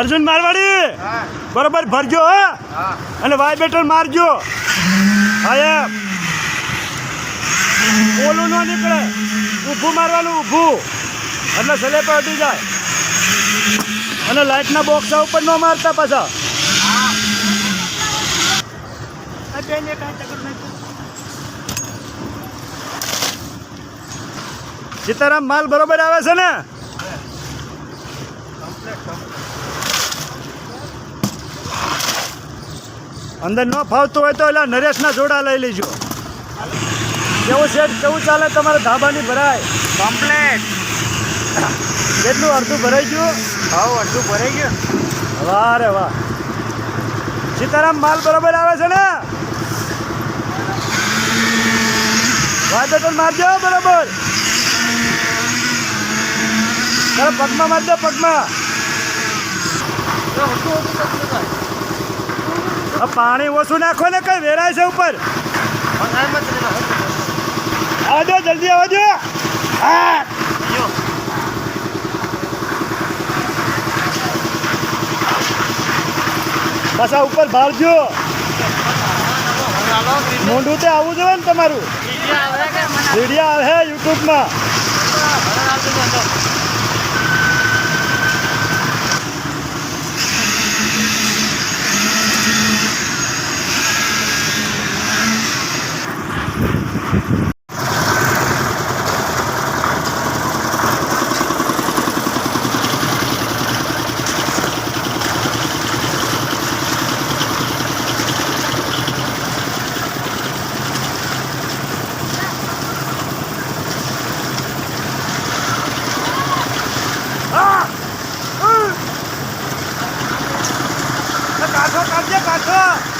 અર્જુન મારવાડી! બરોબર ભરજો હો. અને વાઇબ્રેટર મારજો. હા એમ. ઓલું ન નીકળે. ઊભું મારવાનું ઊભું. એટલે સલેપર હટી જાય. અને લાઇટના બોક્સ ઉપર ન મારતા પાછા. સીતારામ માલ બરોબર આવે છે ને? અંદર ન ફાવતું હોય તો એટલે નરેશના જોડા લઈ લેજો. કેવું છે કેવું ચાલે તમારે ધાબાની ભરાય? કમ્પ્લેટ કેટલું અડધું ભરાઈ ગયું? ભાવ અડધું ભરાઈ ગયું. વાહ રે વાહ. સીતારામ માલ બરાબર આવે છે ને? વાઇબ્રેટર મારજો બરાબર. પગમાં મારજો પગમાં. પાણી ઓછું નાખો ને કઈ વેરાય છે ઉપર? આવજો જલ્દી આવજો હા. પાછા ઉપર ભાળજો મોઢું તે આવવું જોઈએ ને તમારું. વિડીયા આવે યુટ્યુબમાં 感谢大哥